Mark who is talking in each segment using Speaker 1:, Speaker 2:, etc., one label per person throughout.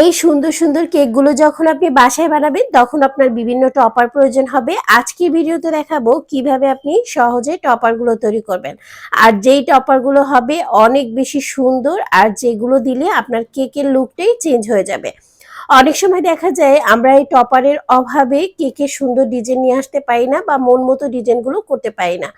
Speaker 1: এই সুন্দর সুন্দর কেকগুলো যখন আপনি বাসায় বানাবেন, তখন আপনার বিভিন্ন টপার প্রয়োজন হবে। আজকের ভিডিওতে দেখাবো কীভাবে আপনি সহজে টপারগুলো তৈরি করবেন। আর যেই টপারগুলো হবে অনেক বেশি সুন্দর, আর যেগুলো দিলে আপনার কেকের লুকটাই চেঞ্জ হয়ে যাবে। অনেক সময় দেখা যায় আমরা এই টপারের অভাবে কেকের সুন্দর ডিজাইন নিয়ে আসতে পারি না বা মন মতো ডিজাইনগুলো করতে পারি না।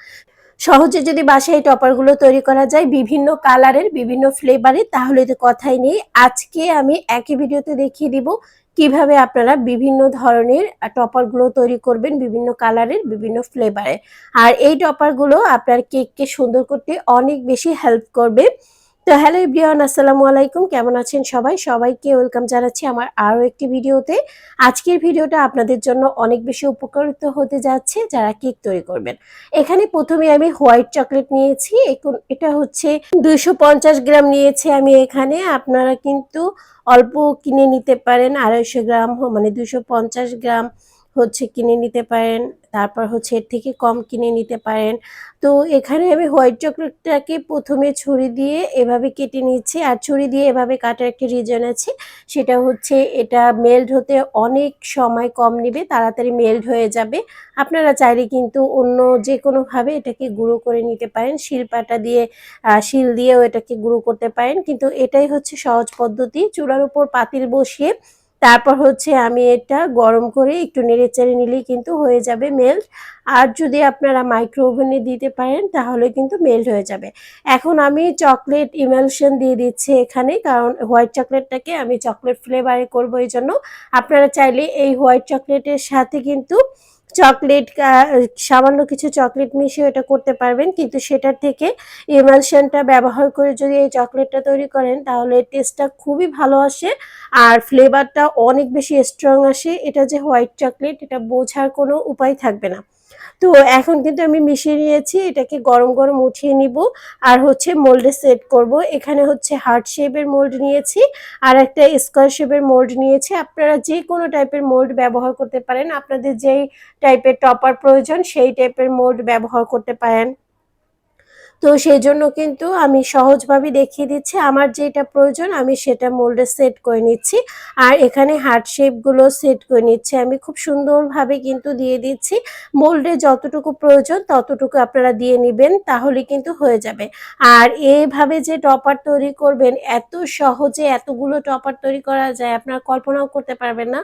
Speaker 1: সহজে যদি বাসায় এই টপারগুলো তৈরি করা যায় বিভিন্ন কালারের, বিভিন্ন ফ্লেভারের, তাহলে তো কথাই নেই। আজকে আমি একই ভিডিওতে দেখিয়ে দিব কীভাবে আপনারা বিভিন্ন ধরনের টপারগুলো তৈরি করবেন, বিভিন্ন কালারের, বিভিন্ন ফ্লেভারের। আর এই টপারগুলো আপনার কেককে সুন্দর করতে অনেক বেশি হেল্প করবে। তো হ্যালো ইব্রিয়ান আসসালামু আলাইকুম। কেমন আছেন সবাই? সবাইকে ওয়েলকাম জানাচ্ছি আমার আরও একটি ভিডিওতে। আজকের ভিডিওটা আপনাদের জন্য অনেক বেশি উপকারিত হতে যাচ্ছে যারা কেক তৈরি করবেন। এখানে প্রথমে আমি হোয়াইট চকলেট নিয়েছি। এটা হচ্ছে দুইশো পঞ্চাশ গ্রাম নিয়েছি আমি এখানে। আপনারা কিন্তু অল্প কিনে নিতে পারেন আড়াইশো গ্রাম মানে দুশো গ্রাম। হচ্ছে কিনে নিতে পারেন, তারপর হচ্ছে এর থেকে কম কিনে নিতে পারেন। তো এখানে আমি হোয়াইট চকলেটটাকে প্রথমে ছুরি দিয়ে এভাবে কেটে নিচ্ছি, আর ছুরি দিয়ে এভাবে কাটার একটা রিজন আছে, সেটা হচ্ছে এটা মেল্ট হতে অনেক সময় কম নেবে, তাড়াতাড়ি মেল্ট হয়ে যাবে। আপনারা চাইলে কিন্তু অন্য যে কোনোভাবে এটাকে গুঁড়ো করে নিতে পারেন শিলপাটা দিয়ে শিল দিয়েও এটাকে গুঁড়ো করতে পারেন। কিন্তু এটাই হচ্ছে সহজ পদ্ধতি, চুলার উপর পাতিল বসিয়ে তারপর হচ্ছে আমি এটা গরম করে একটু নেড়েচেড়ে নিলেই কিন্তু হয়ে যাবে মেল্ট আর যদি আপনারা মাইক্রো ওভেনে দিতে পারেন, তাহলে কিন্তু মেল্ট হয়ে যাবে। এখন আমি চকলেট ইমালশন দিয়ে দিচ্ছি এখানে, কারণ হোয়াইট চকলেটটাকে আমি চকলেট ফ্লেভারে করব এই জন্য। আপনারা চাইলে এই হোয়াইট চকলেটের সাথে কিন্তু চকলেট সামান্য কিছু চকলেট মিশিয়ে এটা করতে পারবেন। কিন্তু সেটার থেকে ইমালশনটা ব্যবহার করে যদি এই চকলেটটা তৈরি করেন, তাহলে টেস্টটা খুবই ভালো আসে আর ফ্লেভারটা অনেক বেশি স্ট্রং আসে। এটা যে হোয়াইট চকলেট এটা বোঝার কোনো উপায় থাকবে না। তো এখন কিন্তু আমি মিশিয়ে নিয়েছি, এটাকে গরম গরম উঠিয়ে নিব। আর হচ্ছে মোল্ডে সেট করব। এখানে হচ্ছে হার্ট শেপের মোল্ড নিয়েছি, আর একটা স্কোয়ার শেপের মোল্ড নিয়েছি। আপনারা যে কোনো টাইপের মোল্ড ব্যবহার করতে পারেন। আপনাদের যেই টাইপের টপার প্রয়োজন, সেই টাইপের মোল্ড ব্যবহার করতে পারেন। তো সেই জন্য কিন্তু আমি সহজভাবে দেখিয়ে দিচ্ছি, আমার যেটা প্রয়োজন আমি সেটা মোল্ডে সেট করে নিচ্ছি আর এখানে হার্ট শেপগুলো সেট করে নিচ্ছি। আমি খুব সুন্দরভাবে কিন্তু দিয়ে দিচ্ছি, মোল্ডে যতটুকু প্রয়োজন ততটুকু আপনারা দিয়ে নেবেন তাহলে কিন্তু হয়ে যাবে। আর এইভাবে যে টপার তৈরি করবেন, এত সহজে এতগুলো টপার তৈরি করা যায়, আপনারা কল্পনাও করতে পারবেন না।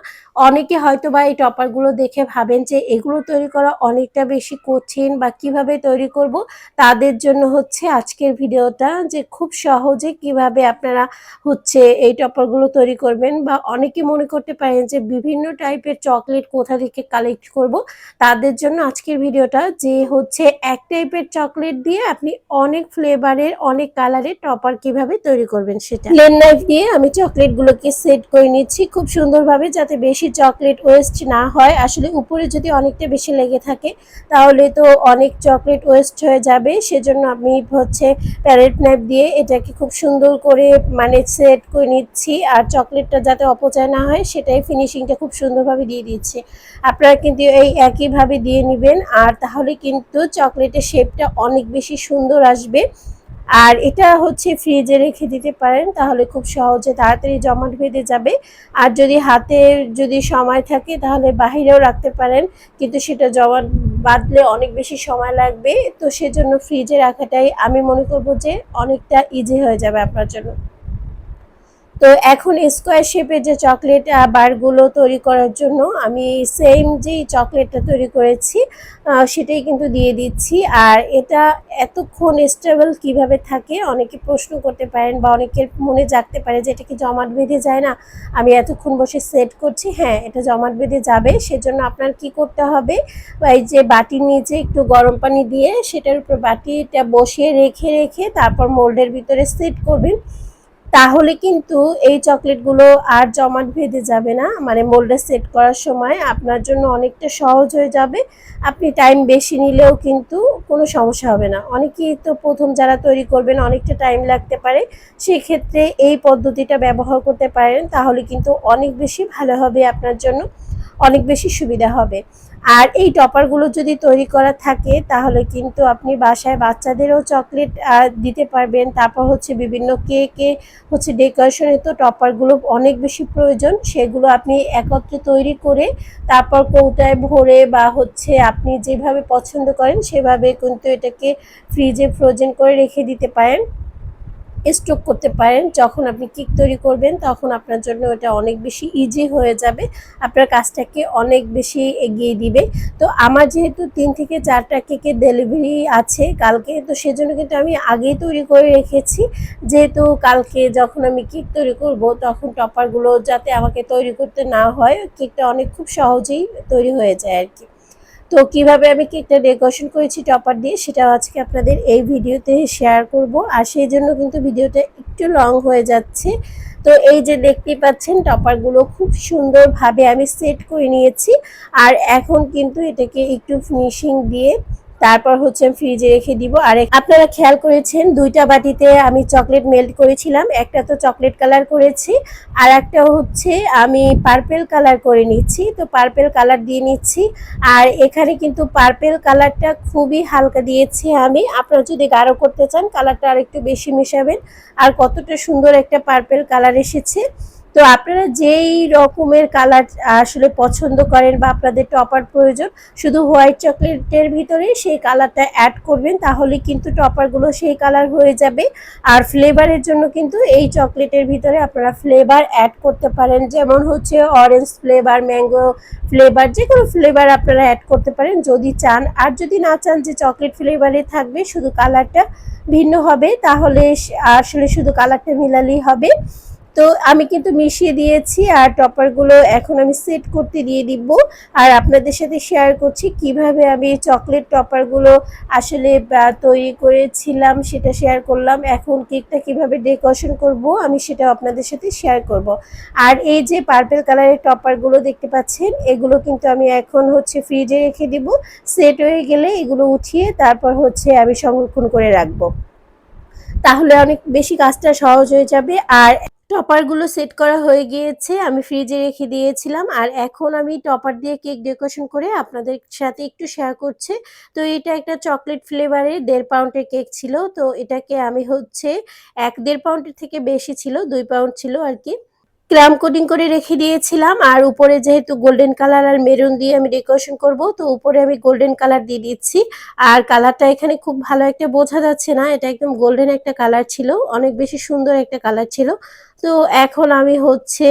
Speaker 1: অনেকে হয়তো বা এই টপারগুলো দেখে ভাবেন যে এগুলো তৈরি করা অনেকটা বেশি কঠিন বা কীভাবে তৈরি করব, তাদের জন্য হচ্ছে আজকের ভিডিওটা যে খুব সহজে কীভাবে আপনারা হচ্ছে এই টপারগুলো তৈরি করবেন বা অনেকে মনে করতে পারেন যে বিভিন্ন টাইপের চকলেট কোথা থেকে কালেক্ট করব, তাদের জন্য আজকের ভিডিওটা যে হচ্ছে এক টাইপের চকলেট দিয়ে আপনি অনেক ফ্লেভারের, অনেক কালারের টপার কীভাবে তৈরি করবেন সেটা। প্লেন নাইফ দিয়ে আমি চকলেটগুলোকে সেট করে নিচ্ছি খুব সুন্দরভাবে যাতে বেশি চকলেট ওয়েস্ট না হয়। আসলে উপরে যদি অনেকটা বেশি লেগে থাকে তাহলে তো অনেক চকলেট ওয়েস্ট হয়ে যাবে, সেজন্য আমি হচ্ছে প্যারেট নাইফ দিয়ে এটাকে খুব সুন্দর করে মানে সেট করে নিচ্ছি। আর চকলেটটা যাতে অপচয় না হয়, সেটাই ফিনিশিংটা খুব সুন্দরভাবে দিয়ে দিচ্ছি। আপনারা কিন্তু এই একইভাবে দিয়ে নেবেন। আর তাহলে কিন্তু চকলেটের শেপটা অনেক বেশি সুন্দর আসবে। আর এটা হচ্ছে ফ্রিজে রেখে দিতে পারেন, তাহলে খুব সহজে তাড়াতাড়ি জমাট বেঁধে যাবে। আর যদি হাতের যদি সময় থাকে, তাহলে বাহিরেও রাখতে পারেন। কিন্তু সেটা জমাট বাঁধলে অনেক বেশি সময় লাগবে। তো সেজন্য ফ্রিজে রাখাটাই আমি মনে করব যে অনেকটা ইজি হয়ে যাবে আপনার জন্য। তো এখন স্কোয়ার শেপের যে চকলেট বারগুলো তৈরি করার জন্য আমি সেম যেই চকলেটটা তৈরি করেছি সেটাই কিন্তু দিয়ে দিচ্ছি। আর এটা এতক্ষণ স্টেবল কীভাবে থাকে অনেকে প্রশ্ন করতে পারেন বা অনেকের মনে জাগতে পারে যে এটা কি জমাট বেঁধে যায় না? আমি এতক্ষণ বসে সেট করছি হ্যাঁ এটা জমাট বেঁধে যাবে। সেজন্য আপনার কি করতে হবে? এই যে বাটির নিচে একটু গরম পানি দিয়ে সেটার উপর বাটিটা বসিয়ে রেখে রেখে তারপর মোল্ডের ভিতরে সেট করবেন। তাহলে কিন্তু এই চকলেটগুলো আর জমাট ভেদে যাবে না। মানে মোল্ডে সেট করার সময় আপনার জন্য অনেকটা সহজ হয়ে যাবে। আপনি টাইম বেশি নিলেও কিন্তু কোনো সমস্যা হবে না। অনেকেই তো প্রথম যারা তৈরি করবেন অনেকটা টাইম লাগতে পারে। সেক্ষেত্রে এই পদ্ধতিটা ব্যবহার করতে পারেন, তাহলে কিন্তু অনেক বেশি ভালো হবে আপনার জন্য। অনেক বেশি সুবিধা হবে। আর এই টপারগুলো যদি তৈরি করা থাকে, তাহলে কিন্তু আপনি বাসায় বাচ্চাদেরও চকলেট দিতে পারবেন। তারপর হচ্ছে বিভিন্ন কেকে হচ্ছে ডেকোরেশনে তো টপারগুলো অনেক বেশি প্রয়োজন। সেগুলো আপনি একত্রে তৈরি করে, তারপর কৌটায় ভরে বা হচ্ছে আপনি যেভাবে পছন্দ করেন, সেভাবে কিন্তু এটাকে ফ্রিজে ফ্রোজেন করে রেখে দিতে পারেন। স্টক করতে পারেন। যখন আপনি কেক তৈরি করবেন, তখন আপনার জন্য এটা অনেক বেশি ইজি হয়ে যাবে। আপনার কাজটাকে অনেক বেশি এগিয়ে দিবে। তো আমার যেহেতু তিন থেকে চারটা কেকের ডেলিভারি আছে, কালকে তো সেজন্য কিন্তু আমি আগেই তৈরি করে রেখেছি। যেহেতু কালকে যখন আমি কেক তৈরি করব, তখন টপারগুলো যাতে আমাকে তৈরি করতে না হয়, কেকটা অনেক খুব সহজেই তৈরি হয়ে যায় আর কি। তো কীভাবে আমি কেকটা ডেকোরেশন করেছি টপার দিয়ে সেটা আজকে আপনাদের এই ভিডিওতে শেয়ার করব। আর সেই জন্য কিন্তু ভিডিওটা একটু লং হয়ে যাচ্ছে। তো এই যে দেখতে পাচ্ছেন, টপারগুলো খুব সুন্দরভাবে আমি সেট করে নিয়েছি। আর এখন কিন্তু এটাকে একটু ফিনিশিং দিয়ে তারপর হচ্ছে ফ্রিজে রেখে দিব। আর আপনারা খেয়াল করেছেন, দুইটা বাটিতে আমি চকলেট মেল্ট করেছিলাম। একটা তো চকলেট কালার করেছি, আর একটা হচ্ছে আমি পার্পেল কালার করে নিচ্ছি। তো পার্পেল কালার দিয়ে নিচ্ছি। আর এখানে কিন্তু পার্পেল কালারটা খুবই হালকা দিয়েছি আমি। আপনারা যদি গাঢ় করতে চান কালারটা আর একটু বেশি মেশাবেন। আর কতটা সুন্দর একটা পার্পেল কালার এসেছে। তো আপনারা যেই রকমের কালার আসলে পছন্দ করেন বা আপনাদের টপার প্রয়োজন, শুধু হোয়াইট চকলেটের ভিতরে সেই কালারটা অ্যাড করবেন, তাহলে কিন্তু টপারগুলো সেই কালার হয়ে যাবে। আর ফ্লেভারের জন্য কিন্তু এই চকলেটের ভিতরে আপনারা ফ্লেভার অ্যাড করতে পারেন, যেমন হচ্ছে অরেঞ্জ ফ্লেভার ম্যাঙ্গো ফ্লেভার যে কোনো ফ্লেভার আপনারা অ্যাড করতে পারেন, যদি চান। আর যদি না চান যে চকলেট ফ্লেভারে থাকবে, শুধু কালারটা ভিন্ন হবে, তাহলে আসলে শুধু কালারটা মিলালেই হবে। তো আমি কিন্তু মিশিয়ে দিয়েছি আর টপারগুলো এখন আমি সেট করতে দিয়ে দিব। আর আপনাদের সাথে শেয়ার করছি কীভাবে আমি চকলেট টপারগুলো আসলে তৈরি করেছিলাম সেটা শেয়ার করলাম। এখন কেকটা কীভাবে ডেকোরেশন করব আমি সেটা আপনাদের সাথে শেয়ার করব। আর এই যে পার্পেল কালারের টপারগুলো দেখতে পাচ্ছেন, এগুলো কিন্তু আমি এখন হচ্ছে ফ্রিজে রেখে দিব। সেট হয়ে গেলে এগুলো উঠিয়ে তারপর হচ্ছে আমি সংরক্ষণ করে রাখব। তাহলে অনেক বেশি কাজটা সহজ হয়ে যাবে। আর টপারগুলো সেট করা হয়ে গিয়েছে, আমি ফ্রিজে রেখে দিয়েছিলাম। আর এখন আমি টপার দিয়ে কেক ডেকোরেশন করে আপনাদের সাথে একটু শেয়ার করছি। তো এটা একটা চকলেট ফ্লেভারের দেড় পাউন্ডের কেক ছিল। তো এটাকে আমি হচ্ছে এক দেড় পাউন্ডের থেকে বেশি ছিল, দুই পাউন্ড ছিল আর কি। ক্রাম কোটিং করে রেখে দিয়েছিলাম, আর উপরে যেহেতু গোল্ডেন কালার আর মেরুন দিয়ে আমি ডেকোরেশন করব, তো উপরে আমি গোল্ডেন কালার দিয়ে দিচ্ছি। আর কালারটা এখানে খুব ভালো একটা বোঝা যাচ্ছে না, এটা একদম গোল্ডেন একটা কালার ছিল, অনেক বেশি সুন্দর একটা কালার ছিল। তো এখন আমি হচ্ছে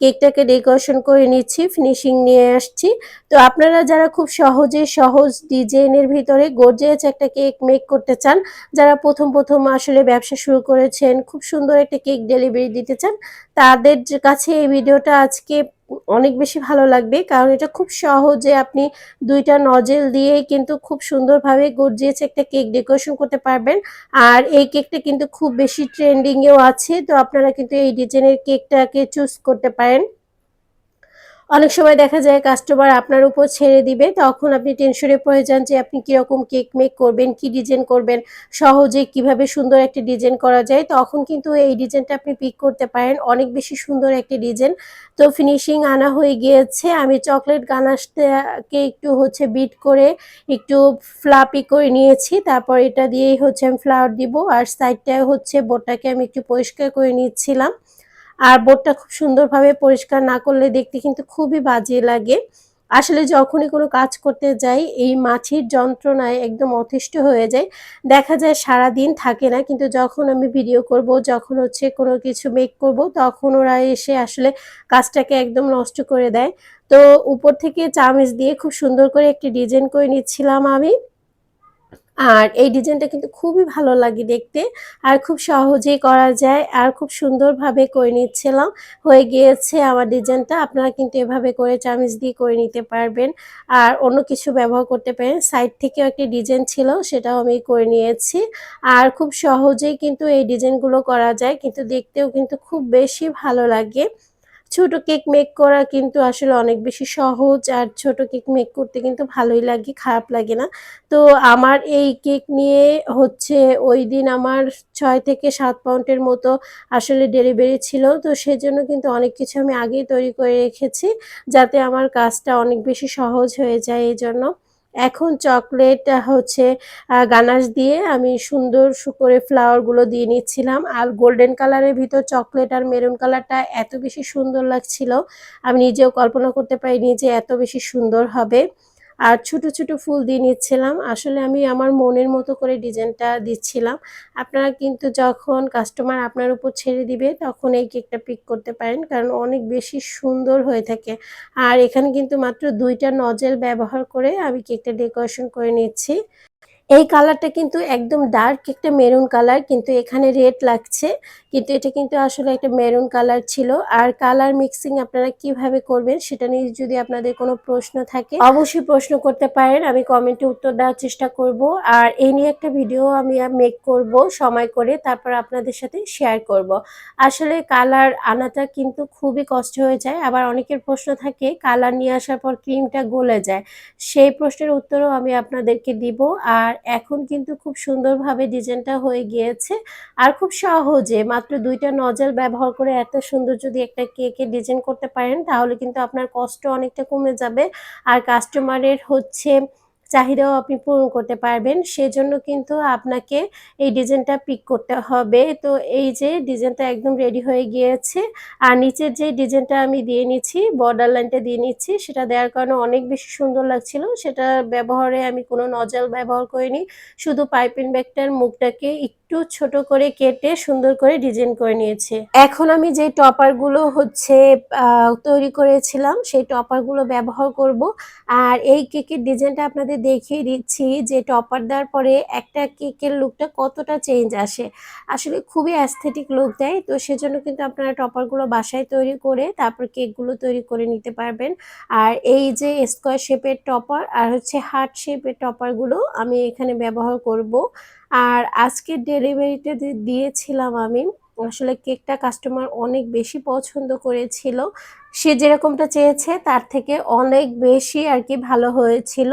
Speaker 1: কেকটাকে ডেকোরেশন করে নিচ্ছি, ফিনিশিং নিয়ে আসছি। তো আপনারা যারা খুব সহজে সহজ ডিজাইনের ভিতরে গর্জিয়াস একটা কেক মেক করতে চান, যারা প্রথম প্রথম আসলে ব্যবসা শুরু করেছেন, খুব সুন্দর একটা কেক ডেলিভারি দিতে চান, তাদের কাছে এই ভিডিওটা আজকে অনেক বেশি ভালো লাগবে। কারণ এটা খুব সহজে আপনি দুইটা নজেল দিয়ে কিন্তু খুব সুন্দরভাবে গর্জিয়েছে একটা কেক ডেকোরেশন করতে পারবেন। আর এই কেকটা কিন্তু খুব বেশি ট্রেন্ডিংয়েও আছে। তো আপনারা কিন্তু এই ডিজাইনের কেকটাকে চুজ করতে পারেন। অনেক সময় দেখা যায় কাস্টমার আপনার উপর ছেড়ে দিবে, তখন আপনি টেনশনে পড়ে যান যে আপনি কীরকম কেক মেক করবেন, কি ডিজাইন করবেন, সহজে কীভাবে সুন্দর একটা ডিজাইন করা যায়, তখন কিন্তু এই ডিজাইনটা আপনি পিক করতে পারেন। অনেক বেশি সুন্দর একটি ডিজাইন তো ফিনিশিং আনা হয়ে গিয়েছে, আমি চকলেট গানাশটাকে একটু হচ্ছে বিট করে, একটু ফ্লাপি করে নিয়েছি, তারপর এটা দিয়েই হচ্ছে আমি ফ্লাওয়ার দিব, আর সাইডটায় হচ্ছে বোটটাকে আমি একটু পরিষ্কার করে নিচ্ছিলাম। আর বোর্ডটা খুব সুন্দরভাবে পরিষ্কার না করলে দেখতে কিন্তু খুবই বাজে লাগে। আসলে যখনই কোনো কাজ করতে যাই, এই মাছির যন্ত্রণায় একদম অতিষ্ঠ হয়ে যায় দেখা যায় সারা দিন থাকে না, কিন্তু যখন আমি ভিডিও করব, যখন হচ্ছে কোনো কিছু মেক করব, তখন ওরা এসে আসলে কাজটাকে একদম নষ্ট করে দেয়। তো উপর থেকে চামিচ দিয়ে খুব সুন্দর করে একটি ডিজাইন করে নিচ্ছিলাম আমি। আর এই ডিজাইনটা কিন্তু খুবই ভালো লাগে দেখতে। আর খুব সহজেই করা যায়। আর খুব সুন্দরভাবে করে নিচ্ছিলাম। হয়ে গিয়েছে আমার ডিজাইনটা। আপনারা কিন্তু এভাবে করে চামিচ দিয়ে করে নিতে পারবেন। আর অন্য কিছু ব্যবহার করতে পারেন। সাইড থেকেও একটি ডিজাইন ছিল, সেটাও আমি করে নিয়েছি। আর খুব সহজেই কিন্তু এই ডিজাইনগুলো করা যায়। কিন্তু দেখতেও কিন্তু খুব বেশি ভালো লাগে। ছোট কেক মেক করা কিন্তু আসলে অনেক বেশি সহজ আর ছোট কেক মেক করতে কিন্তু ভালোই লাগে, খারাপ লাগে না। তো আমার এই কেক নিয়ে হচ্ছে ওই দিন আমার ছয় থেকে সাত পাউন্ডের মতো আসলে ডেলিভারি ছিল। তো সেজন্য কিন্তু অনেক কিছু আমি আগেই তৈরি করে রেখেছি যাতে আমার কাজটা অনেক বেশি সহজ হয়ে যায় এই জন্য এখন চকলেট হচ্ছে গানাশ দিয়ে আমি সুন্দর করে ফ্লাওয়ারগুলো দিয়ে নিচ্ছিলাম। আর গোল্ডেন কালারের ভিতর চকলেট আর মেরুন কালারটা এত বেশি সুন্দর লাগছিল। আমি নিজেও কল্পনা করতে পারিনি যে এত বেশি সুন্দর হবে। আর ছোট ছোট ফুল দিয়ে নিচ্ছিলাম। আসলে আমি আমার মনের মতো করে ডিজাইনটা দিচ্ছিলাম। আপনারা কিন্তু যখন কাস্টমার আপনার উপর ছেড়ে দিবে, তখন এই কেকটা পিক করতে পারেন, কারণ অনেক বেশি সুন্দর হয়ে থাকে। আর এখানে কিন্তু মাত্র দুইটা নজেল ব্যবহার করে আমি কেকটা ডেকোরেশন করে নিচ্ছি। এই কালারটা কিন্তু একদম ডার্ক একটা মেরুন কালার কিন্তু এখানে রেড লাগছে, কিন্তু এটা কিন্তু আসলে একটা মেরুন কালার ছিল। আর কালার মিক্সিং আপনারা কীভাবে করবেন সেটা নিয়ে যদি আপনাদের কোনো প্রশ্ন থাকে, অবশ্যই প্রশ্ন করতে পারেন, আমি কমেন্টে উত্তর দেওয়ার চেষ্টা করব। আর এই নিয়ে একটা ভিডিও আমি মেক করব, সময় করে তারপর আপনাদের সাথে শেয়ার করব। আসলে কালার আনাটা কিন্তু খুবই কষ্ট হয়ে যায়, আবার অনেকের প্রশ্ন থাকে কালার নিয়ে আসার পর ক্রিমটা গলে যায়, সেই প্রশ্নের উত্তরও আমি আপনাদেরকে দিব। আর এখন কিন্তু খুব সুন্দরভাবে ডিজাইনটা হয়ে গিয়েছে। আর খুব সহজে, মাত্র দুইটা নজল ব্যবহার করে এত সুন্দর যদি একটা কেকের ডিজাইন করতে পারেন, তাহলে কিন্তু আপনার কষ্ট অনেকটা কমে যাবে। আর কাস্টমারের হচ্ছে চাহিদাও আপনি পূরণ করতে পারবেন। সেজন্য কিন্তু আপনাকে এই ডিজাইনটা পিক করতে হবে। তো এই যে ডিজাইনটা একদম রেডি হয়ে গিয়েছে। আর নিচের যে ডিজাইনটা আমি দিয়ে নিচ্ছি বর্ডার লাইনটা দিয়ে নিচ্ছি, সেটা দেওয়ার কারণে অনেক বেশি সুন্দর লাগছিল। সেটা ব্যবহারে আমি কোনো নজল ব্যবহার করিনি। শুধু পাইপিং ব্যাগটার মুখটাকে একটু ছোট করে কেটে সুন্দর করে ডিজাইন করে নিয়েছি। এখন আমি যে টপারগুলো হচ্ছে তৈরি করেছিলাম, সেই টপারগুলো ব্যবহার করব। আর এই কেকের ডিজাইনটা আপনাদের দেখিয়ে দিচ্ছি যে টপার দেওয়ার পরে একটা কেকের লুকটা কতটা চেঞ্জ আসে। আসলে খুবই অ্যাস্থেটিক লুক দেয়, তো সেজন্য কিন্তু আপনারা টপারগুলো বাসায় তৈরি করে তারপর কেকগুলো তৈরি করে নিতে পারবেন। আর এই যে স্কোয়ার শেপের টপার আর হচ্ছে হার্ট শেপের টপারগুলো আমি এখানে ব্যবহার করব। আর আজকে ডেলিভারিটা দিয়েছিলাম আমি। আসলে কেকটা কাস্টমার অনেক বেশি পছন্দ করেছিল। সে যেরকমটা চেয়েছে, তার থেকে অনেক বেশি আর কি ভালো হয়েছিল।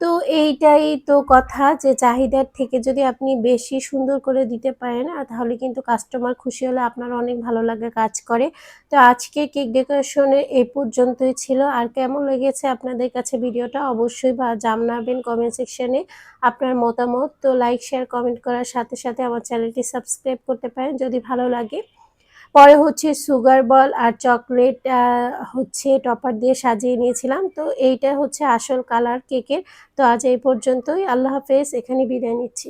Speaker 1: তো এইটাই তো কথা যে চাহিদার থেকে যদি আপনি বেশি সুন্দর করে দিতে পারেন, আর তাহলে কিন্তু কাস্টমার খুশি হলে আপনার অনেক ভালো লাগে কাজ করে। তো আজকে কেক ডেকোরেশনে এই পর্যন্তই ছিল। আর কেমন লেগেছে আপনাদের কাছে ভিডিওটা অবশ্যই বা জানাবেন কমেন্ট সেকশনে আপনার মতামত। তো লাইক শেয়ার কমেন্ট করার সাথে সাথে আমার চ্যানেলটি সাবস্ক্রাইব করতে পারেন যদি ভালো লাগে। পরে হচ্ছে সুগার বল আর চকলেট হচ্ছে টপার দিয়ে সাজিয়ে নিয়েছিলাম। তো এইটা হচ্ছে আসল কালার কেকের তো আজ এই পর্যন্তই। আল্লাহ হাফেজ। এখানে বিদায় নিচ্ছি।